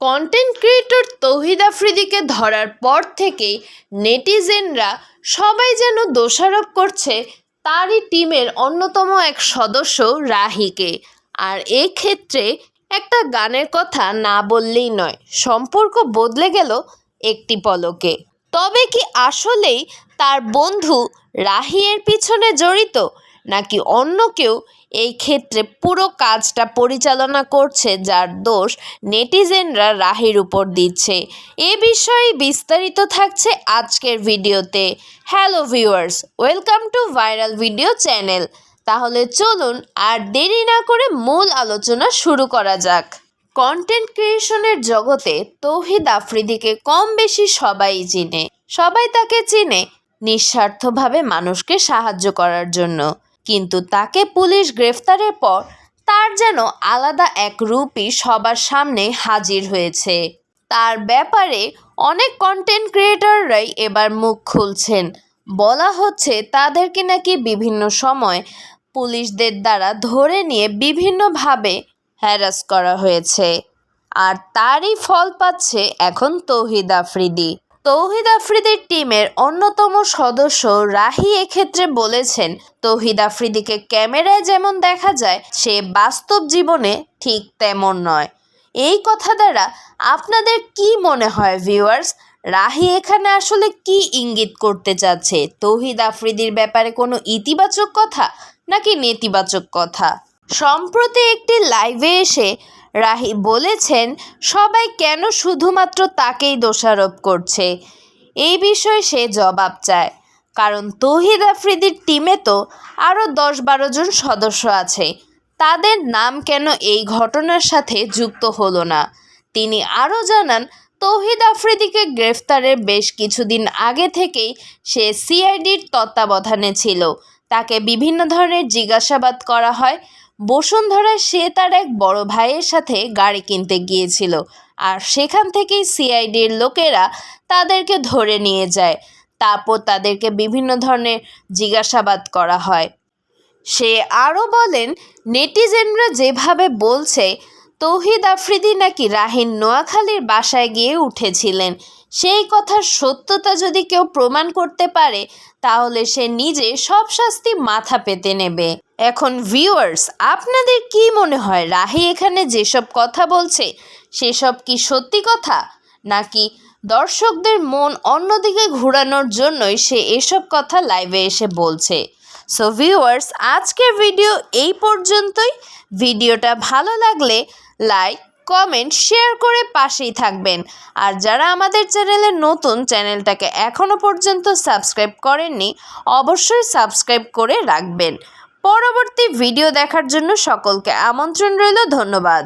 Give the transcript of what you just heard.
Content creator তৌহিদ আফ্রিদিকে ধরার পর থেকেই নেটিজেনরা সবাই যেন দোষারোপ করছে তারই টিমের অন্যতম এক সদস্য রাহিকে। আর ক্ষেত্রে একটা গানের কথা না বললেই নয়, সম্পর্ক বদলে গেল একটি পলকে। তবে কি আসলেই তার বন্ধু রাহি এর পিছনে জড়িত? নাকি অন্য কেউ এই ক্ষেত্রে পুরো কাজটা পরিচালনা করছে যার দোষ নেটিজেনরা রাহির উপর দিচ্ছে? এ বিষয়ে বিস্তারিত থাকছে আজকের ভিডিওতে। Hello viewers, welcome to viral video channel. তাহলে চলুন আর দেরি না করে মূল আলোচনা শুরু করা যাক। কন্টেন্ট ক্রিয়েশনের জগতে তৌহিদ আফ্রিদিকে কম বেশি সবাই চিনে। সবাই তাকে চিনে নিঃস্বার্থভাবে মানুষকে সাহায্য করার জন্য। কিন্তু তাকে পুলিশ গ্রেফতারের পর তার যেন আলাদা এক রূপই সবার সামনে হাজির হয়েছে। তার ব্যাপারে অনেক কন্টেন্ট ক্রিয়েটররাই এবার মুখ খুলছেন। বলা হচ্ছে তাদেরকে নাকি বিভিন্ন সময় পুলিশদের দ্বারা ধরে নিয়ে বিভিন্নভাবে হ্যারাস করা হয়েছে। আর তারই ফল পাচ্ছে এখন তৌহিদ আফ্রিদি। তৌহিদ আফ্রিদির টিমের অন্যতম সদস্য রাহি এক্ষেত্রে বলেছেন, তৌহিদ আফ্রিদিকে ক্যামেরায় যেমন দেখা যায়, সে বাস্তব জীবনে ঠিক তেমন নয়। এই কথা দ্বারা আপনাদের কি মনে হয় ভিউয়ার্স রাহি এখানে আসলে কি ইঙ্গিত করতে চাচ্ছে? তৌহিদ আফ্রিদির ব্যাপারে কোনো ইতিবাচক কথা নাকি নেতিবাচক কথা? সম্প্রতি একটি লাইভে এসে রাহি বলেছেন, সবাই কেন শুধুমাত্র তাকেই দোষারোপ করছে? এই বিষয়ে সে জবাব চায়। কারণ তৌহিদ আফ্রিদির টিমে তো আরও দশ বারো জন সদস্য আছে। তাদের নাম কেন এই ঘটনার সাথে যুক্ত হলো না? তিনি আরও জানান, তৌহিদ আফ্রিদিকে গ্রেফতারের বেশ কিছুদিন আগে থেকেই সে সিআইডির তত্ত্বাবধানে ছিল। তাকে বিভিন্ন ধরনের জিজ্ঞাসাবাদ করা হয়। বসুন্ধরায় সে তার এক বড় ভাইয়ের সাথে গাড়ি কিনতে গিয়েছিল। আর সেখান থেকেই সিআইডির লোকেরা তাদেরকে ধরে নিয়ে যায়। তারপর তাদেরকে বিভিন্ন ধরনের জিজ্ঞাসাবাদ করা হয়। সে আরও বলেন, নেটিজেনরা যেভাবে বলছে তৌহিদ আফ্রিদি নাকি রাহিন নোয়াখালীর বাসায় গিয়ে উঠেছিলেন? সেই কথার সত্যতা যদি কেউ প্রমাণ করতে পারে, তাহলে সে নিজে সব শাস্তি মাথা পেতে নেবে। এখন ভিউয়ার্স আপনাদের কি মনে হয় রাহি এখানে যেসব কথা বলছে, সেসব কি সত্যি কথা? নাকি দর্শকদের মন অন্যদিকে ঘোরানোর জন্যই সে এসব কথা লাইভে এসে বলছে? সো ভিউয়ার্স আজকের ভিডিও এই পর্যন্তই। ভিডিওটা ভালো লাগলে লাইক, কমেন্ট, শেয়ার করে পাশেই থাকবেন। আর যারা আমাদের চ্যানেলে নতুন, চ্যানেলটাকে এখনও পর্যন্ত সাবস্ক্রাইব করেননি, অবশ্যই সাবস্ক্রাইব করে রাখবেন। পরবর্তী ভিডিও দেখার জন্য সকলকে আমন্ত্রণ রইল, ধন্যবাদ।